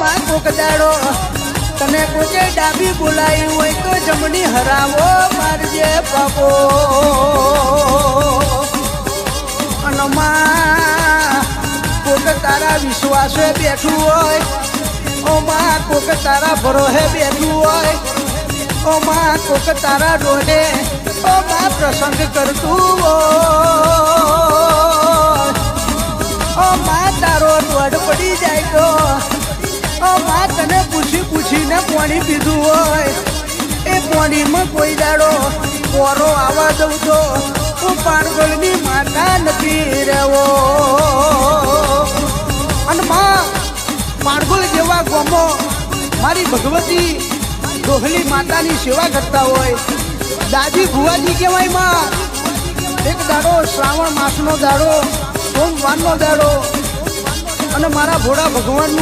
માં કોક દાડો તને કોકે ડાબી બોલાવી હોય તો જમણી હરાવો મારજે બાપો. અને માં કોક તારા વિશ્વાસે બેઠું હોય. ઓમાં, કોક તારા ભરોહે બેઠું હોય. ઓમાં, કોક તારા ડોલે ઓમાં પ્રસંગ કરતું હોય. ઓમાં તારો દોડ પડી જાય તો પાણી પીધું હોય, એ પાણીમાં કોઈ દાડો કોરો આવા દઉં તો હું પાણગોળની માતા નથી રહેવો. અને માં પાણગોળ જેવા ગોમો મારી ભગવતી ડોહલી માતાની સેવા કરતા હોય. દાદી ભુવાજી કહેવાયમાં, એક દાડો શ્રાવણ માસનો દાડો, સોમવારનો દાડો, અને મારા ભોળા ભગવાનનું